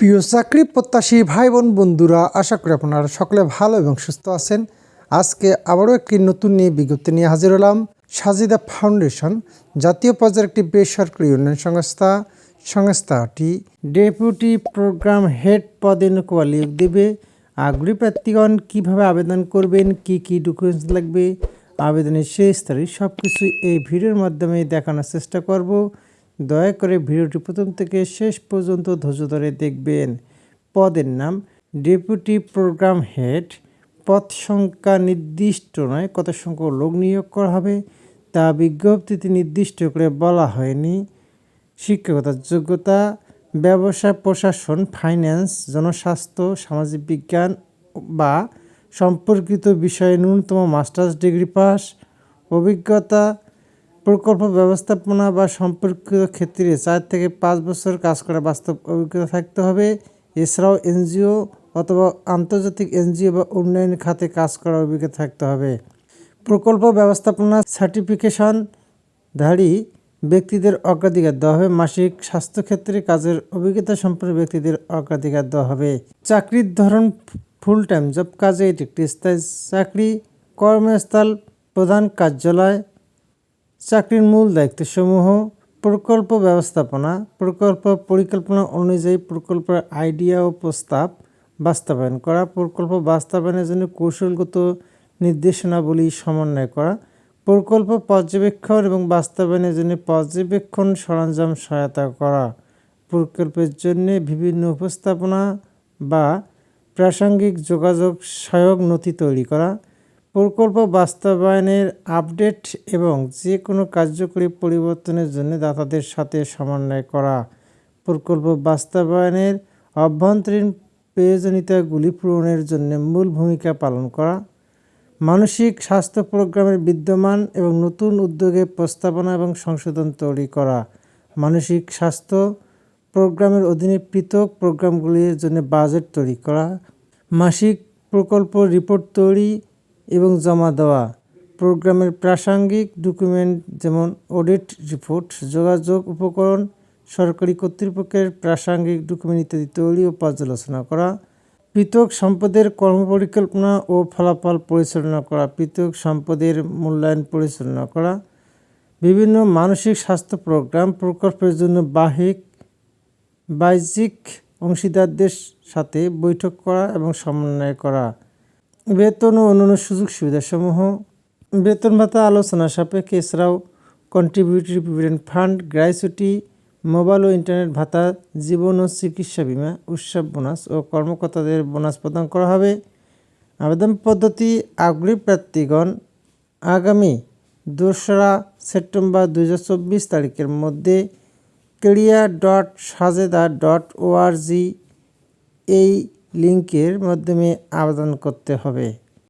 প্রিয় চাকরি প্রত্যাশী ভাই বোন বন্ধুরা, আশা করি আপনারা সকলে ভালো এবং সুস্থ আছেন। আজকে আবারও একটি নতুন নিয়ে বিজ্ঞপ্তি নিয়ে হাজির হলাম। সাজিদা ফাউন্ডেশন, জাতীয় পর্যায়ের একটি বেসরকারি উন্নয়ন সংস্থা সংস্থাটি ডেপুটি প্রোগ্রাম হেড পদে কোয়ালি দেবে। আগ্রহী প্রার্থীগণ কীভাবে আবেদন করবেন, কি কি ডকুমেন্টস লাগবে, আবেদনের শেষ তারিখ সব কিছু এই ভিডিওর মাধ্যমে দেখানোর চেষ্টা করব। দয়া করে ভিডিওটি প্রথম থেকে শেষ পর্যন্ত ধৈর্য ধরে দেখবেন। পদের নাম, ডেপুটি প্রোগ্রাম হেড, পদ সংখ্যা নির্দিষ্ট নয়, কত সংখ্যক লোক নিয়োগ করা হবে, তা বিজ্ঞপ্তিতে নির্দিষ্ট করে বলা হয়নি। শিক্ষকতার যোগ্যতা, ব্যবসা, প্রশাসন, ফাইন্যান্স, জনস্বাস্থ্য, সামাজিক বিজ্ঞান বা সম্পর্কিত বিষয়ে ন্যূনতম মাস্টার্স ডিগ্রি পাস, অভিজ্ঞতা প্রকল্প ব্যবস্থাপনা বা সম্পর্কিত ক্ষেত্রে চার থেকে পাঁচ বছর কাজ করা বাস্তব অভিজ্ঞতা থাকতে হবে। এছাড়াও এনজিও অথবা আন্তর্জাতিক এনজিও বা উন্নয়ন খাতে কাজ করার অভিজ্ঞতা থাকতে হবে। প্রকল্প ব্যবস্থাপনা সার্টিফিকেশন ধারী ব্যক্তিদের অগ্রাধিকার দেওয়া হবে। মাসিক স্বাস্থ্যক্ষেত্রে কাজের অভিজ্ঞতা সম্পন্ন ব্যক্তিদের অগ্রাধিকার দেওয়া হবে। চাকরির ধরন ফুল টাইম জব কাজে এটি একটি স্থায়ী চাকরি, কর্মস্থল, প্রধান কার্যালয় চাকরির মূল দায়িত্বসমূহ প্রকল্প ব্যবস্থাপনা, প্রকল্প পরিকল্পনা অনুযায়ী প্রকল্পের আইডিয়া ও প্রস্তাব বাস্তবায়ন করা, প্রকল্প বাস্তবায়নের জন্য কৌশলগত নির্দেশনাবলী সমন্বয় করা, প্রকল্প পর্যবেক্ষণ এবং বাস্তবায়নের জন্য পর্যবেক্ষণ সরঞ্জাম সহায়তা করা, প্রকল্পের জন্য বিভিন্ন উপস্থাপনা বা প্রাসঙ্গিক যোগাযোগ সহায়ক নথি তৈরি করা প্রকল্প বাস্তবায়নের আপডেট এবং যে কোনো কার্যকরী পরিবর্তনের জন্য দাতাদের সাথে সমন্বয় করা। প্রকল্প বাস্তবায়নের অভ্যন্তরীণ প্রয়োজনীয়তাগুলি পূরণের জন্য মূল ভূমিকা পালন করা। মানসিক স্বাস্থ্য প্রোগ্রামের বিদ্যমান এবং নতুন উদ্যোগে প্রস্তাবনা এবং সংশোধন তৈরি করা। মানসিক স্বাস্থ্য প্রোগ্রামের অধীনে পৃথক প্রোগ্রামগুলির জন্য বাজেট তৈরি করা। মাসিক প্রকল্প রিপোর্ট তৈরি এবং জমা দেওয়া। প্রোগ্রামের প্রাসঙ্গিক ডকুমেন্ট যেমন অডিট রিপোর্ট, যোগাযোগ উপকরণ, সরকারি কর্তৃপক্ষের প্রাসঙ্গিক ডকুমেন্ট ইত্যাদি তৈরি ও পর্যালোচনা করা, পৃথক সম্পদের কর্মপরিকল্পনা ও ফলাফল পরিচালনা করা, পৃথক সম্পদের মূল্যায়ন পরিচালনা করা, বিভিন্ন মানসিক স্বাস্থ্য প্রোগ্রাম প্রকল্পের জন্য বাহিক, বাহ্যিক অংশীদারদের সাথে বৈঠক করা এবং সমন্বয় করা। বেতন ও অন্যান্য সুযোগ সুবিধাসমূহ, বেতন ভাতা আলোচনা সাপেক্ষে এছাড়াও contributory provident fund gratuity mobile ও ইন্টারনেট ভাতা, জীবন ও চিকিৎসা বিমা, উৎসব বোনাস ও কর্মকর্তাদের বোনাস প্রদান করা হবে। আবেদন পদ্ধতি, আগ্রহী প্রার্থীগণ, আগামী দোসরা সেপ্টেম্বর দু হাজার চব্বিশ তারিখের মধ্যে career dot Sajeda dot ORG এই লিঙ্কের মাধ্যমে আবেদন করতে হবে।